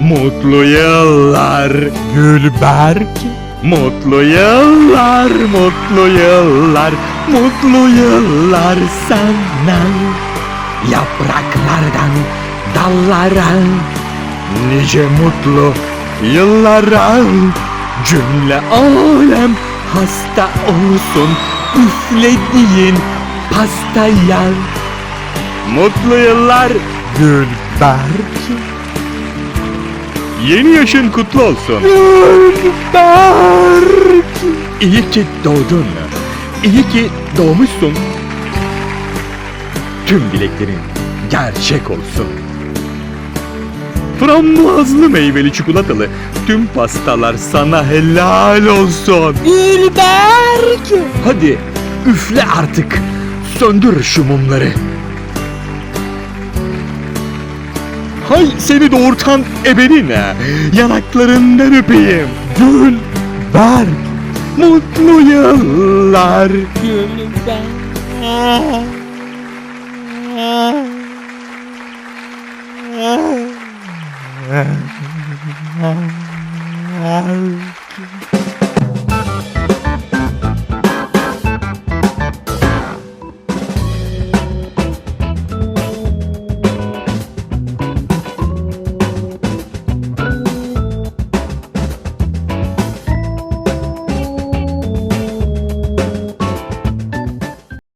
Mutlu yıllar Gülberk. Mutlu yıllar, mutlu yıllar, mutlu yıllar sana Yapraklardan dallara Nice mutlu yıllara. Cümle alem hasta olsun Üflediğin pastaya Mutlu yıllar Gülberk Yeni yaşın kutlu olsun. Gülberk. İyi ki doğdun. İyi ki doğmuşsun. Tüm dileklerin gerçek olsun. Frambuazlı meyveli çikolatalı tüm pastalar sana helal olsun. Gülberk. Hadi üfle artık. Söndür şu mumları. Hay seni doğurtan ebeline yanaklarından öpeyim. Gül Berk mutlu yıllar. Gülberk. Ah, ah, ah.